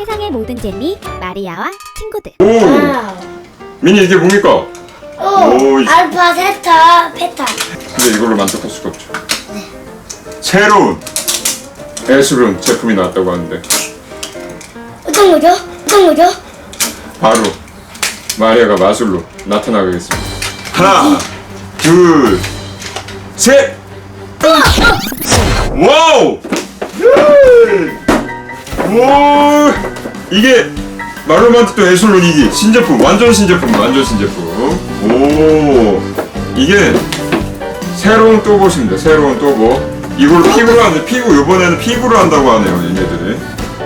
세상의 모든 재미 마리아와 친구들 오! 와우. 미니 이게 뭡니까? 오, 오, 이- 알파, 세타, 베타. 근데 이걸로 만족할 수가 없죠. 새로운 에스룬 제품이 나왔다고 하는데 어떤 거죠? 어떤 거죠? 바로 마리아가 마술로 나타나겠습니다. 하나, 둘, 셋! 와우! 와! 이게 말로만 듣던 에슬론 이기 신제품 완전 신제품 완전 신제품 오 이게 새로운 또봇입니다 새로운 또봇 이걸로 피구를 하는데 피구 이번에는 피구를 한다고 하네요 얘네들이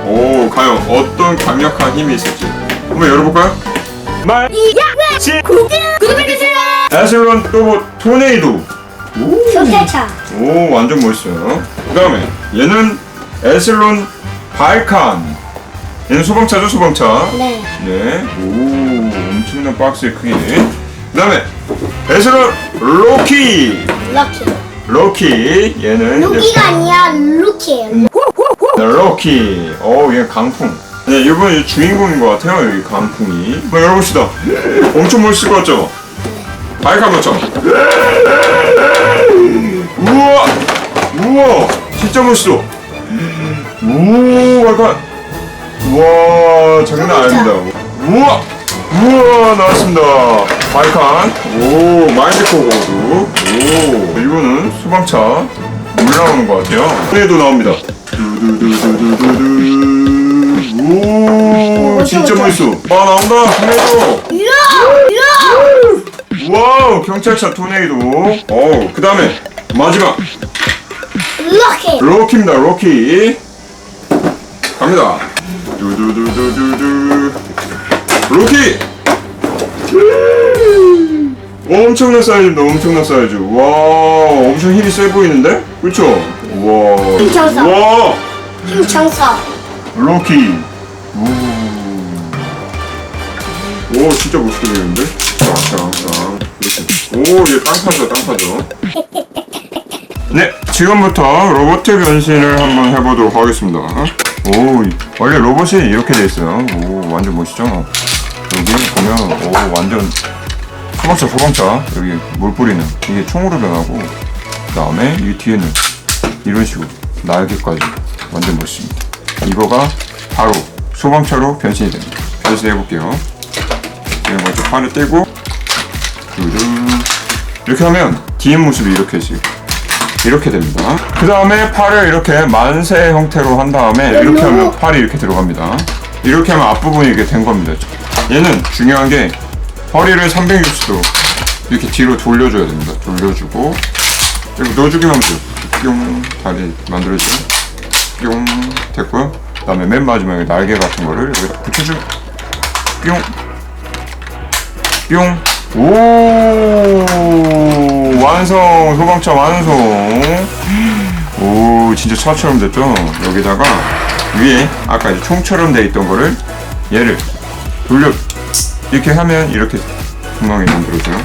오 과연 어떤 강력한 힘이 있을지 한번 열어볼까요? 말 시, 구독해주세요! 에슬론 또봇 토네이도 오. 경찰차. 오 완전 멋있어요 그 다음에 얘는 에슬론 발칸. 얘는 소방차죠 소방차? 네. 네. 오 엄청난 박스의 크기. 그 다음에 에슬론 로키. 럭키. 로키. 얘는 이제 루키가 아니야, 루키예요. 네, 로키. 어얘 강풍. 네 이번 주인공인 것 같아요 여기 강풍이. 한번 열어봅시다. 엄청 멋있을 것 같죠? 발칸 맞죠? 우와! 우와! 진짜 멋있어 오 발칸 우와 장난 아닙니다. 우와 우와 나왔습니다. 발칸 오 마인드코 고도 오 이거는 소방차 물 나오는 것 같아요. 그래도 나옵니다. 두두두두두두 오 진짜 멋있어. 아 나온다. 토네이도! 와우 경찰차 토네이도. 어그 다음에 마지막. 럭키. 로키입니다 로키 갑니다. 두두두두두두. 로키! 엄청난 사이즈입니다. 엄청난 사이즈. 와 엄청 힘이 세 보이는데? 그쵸? 와. 힘청사. 와! 힘청사. 로키. 오, 오 진짜 멋있게 보이는데? 짱짱짱. 오얘 땅 파죠 땅 파죠. 네 지금부터 로봇 변신을 한번 해보도록 하겠습니다 오 원래 로봇이 이렇게 돼 있어요. 오 완전 멋있죠? 여기 보면 오 완전 소방차 소방차 여기 물 뿌리는 이게 총으로 변하고 그 다음에 이 뒤에는 이런 식으로 날개까지 완전 멋있습니다. 이거가 바로 소방차로 변신이 됩니다. 변신해 볼게요. 그냥 먼저 팔을 떼고 두두 이렇게 하면 뒤에 모습이 이렇게 지금 이렇게 됩니다. 그 다음에 팔을 이렇게 만세 형태로 한 다음에 이렇게 하면 팔이 이렇게 들어갑니다. 이렇게 하면 앞부분이 이렇게 된 겁니다. 얘는 중요한 게 허리를 360도 이렇게 뒤로 돌려줘야 됩니다. 돌려주고 그리고 넣어주기만 하면 돼요. 뿅 다리 만들어지고 뿅 됐고요. 그 다음에 맨 마지막에 날개 같은 거를 여기다 붙여주고 뿅 뿅. 오, 완성. 소방차 완성. 오, 진짜 차처럼 됐죠? 여기다가 위에 아까 이제 총처럼 돼 있던 거를 얘를 돌려 이렇게 하면 이렇게 구멍이 만들어져요.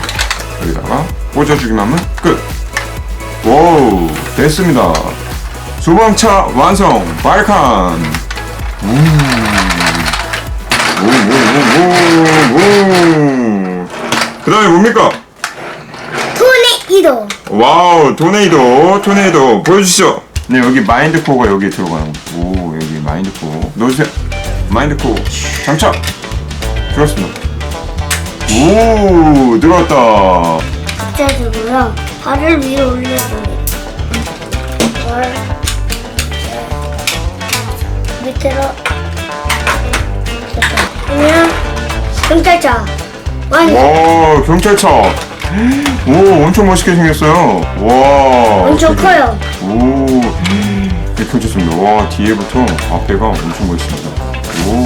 여기다가 꽂아주기만 하면 끝. 오, 됐습니다. 소방차 완성. 발칸. 오오오오오 그 다음에 뭡니까? 토네이도. 와우 토네이도 토네이도 보여주시죠 네 여기 마인드 코어가 여기 들어가는 거. 오 여기 마인드 코어 넣어주세요 마인드 코어 장착 들었습니다 오 들어왔다 붙여주고요. 발을 위로 올려줍니다. 발. 밑으로. 그러면 경찰차. 완. 와 경찰차 오 엄청 멋있게 생겼어요 와 엄청 커요. 오, 네, 펼쳤습니다. 와, 뒤에부터 앞에가 엄청 멋있습니다. 오.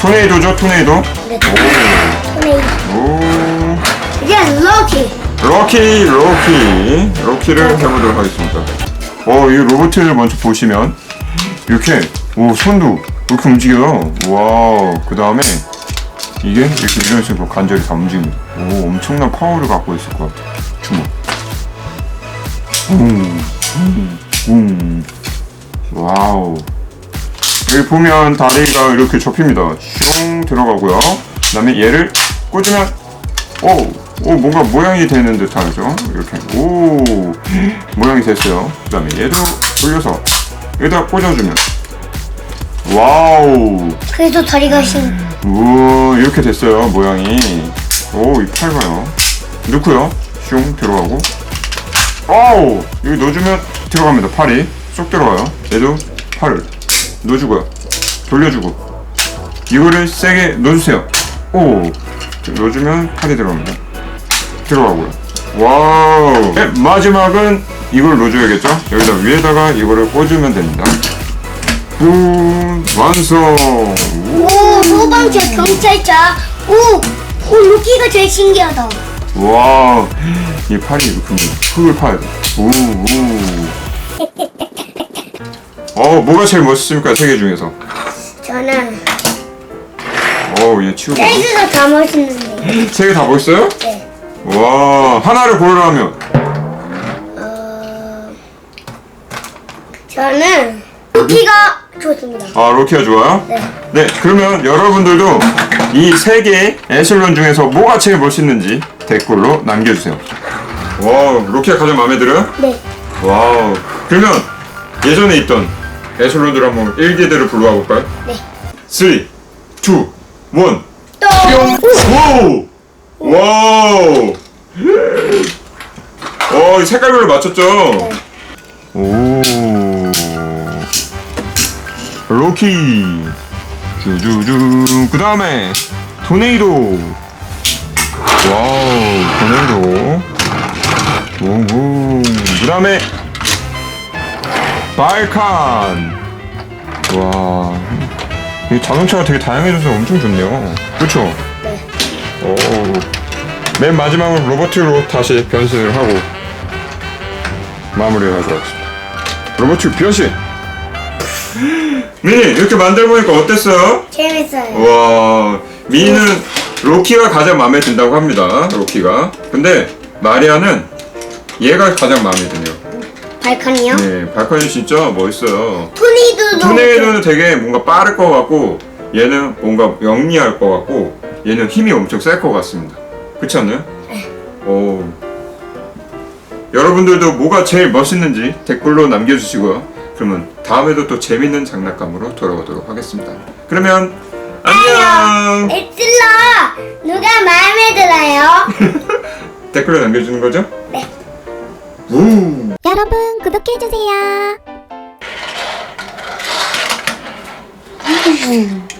토네이도죠, 토네이도? 네. 토네이도. 오. 이제 럭키. 로키, 로키. 로키를 해보도록 하겠습니다. 어, 이 로봇을 먼저 보시면, 이렇게, 오, 손도 이렇게 움직여요. 와, 그 다음에, 이게 이렇게 이런 식으로 관절이 다 움직입니다. 오, 엄청난 파워를 갖고 있을 것 같아요. 주먹. 음, 음, 음. 와우. 여기 보면 다리가 이렇게 접힙니다. 슝 들어가고요. 그 다음에 얘를 꽂으면 오, 오 뭔가 모양이 되는 듯 하죠. 이렇게 오 모양이 됐어요. 그 다음에 얘도 돌려서 여기다 꽂아주면 와우 그래서 다리가 신. 우와 이렇게 됐어요 모양이. 오 이 팔 봐요. 넣고요. 슝 들어가고. 아우! 여기 넣어주면 들어갑니다 팔이. 쏙 들어가요. 얘도 팔을 넣어주고요. 돌려주고. 이거를 세게 넣어주세요. 오! 넣어주면 팔이 들어갑니다. 들어가고요. 와우! 네, 마지막은 이걸 넣어줘야겠죠? 여기다 위에다가 이거를 꽂으면 됩니다. 뿜 완성! 오, 소방차, 경찰차. 오, 오, 로키가 제일 신기하다. 와, 이 팔이 이렇게 돼. 오, 오. 어, 뭐가 제일 멋있습니까? 세개 중에서. 저는 어, 얘 치우고. 셀즈가 다 멋있는데. 세개다 멋있어요? 네. 와, 하나를 고르라면. 어, 저는 로키가 좋습니다. 아, 로키가 좋아요? 네. 네, 그러면 여러분들도 이 세 개의 에슬론 중에서 뭐가 제일 멋있는지 댓글로 남겨주세요. 와, 로키가 가장 마음에 들어요? 네. 와우. 그러면 예전에 있던 에슬론들 한번 1기대로 불러와 볼까요? 네. 3, 2, 1. 또. 와우! 와우! 어, 이 색깔별로 맞췄죠? 오. 로키. 쭈쭈쭈. 그 다음에, 토네이도. 와우, 토네이도. 웅웅. 그 다음에, 발칸. 와. 이 자동차가 되게 다양해져서 엄청 좋네요. 그렇죠? 네. 오. 맨 마지막은 로버트로 다시 변신을 하고 마무리를 하도록 하겠습니다. 로버트 변신! 미니 이렇게 만들어보니까 어땠어요? 재밌어요. 와 미니는 로키가 가장 마음에 든다고 합니다. 로키가. 근데 마리아는 얘가 가장 마음에 드네요. 발칸이요? 네, 발칸이 진짜 멋있어요. 토니도도. 토네이도는 되게 뭔가 빠를 것 같고 얘는 뭔가 영리할 것 같고 얘는 힘이 엄청 셀 것 같습니다. 그렇지 않나요? 오. 여러분들도 뭐가 제일 멋있는지 댓글로 남겨주시고요. 그러면 다음에도 또 재밌는 장난감으로 돌아오도록 하겠습니다. 그러면 안녕. 에슬라 누가 마음에 들어요? 댓글로 남겨주는 거죠? 네. 우. 여러분 구독해주세요.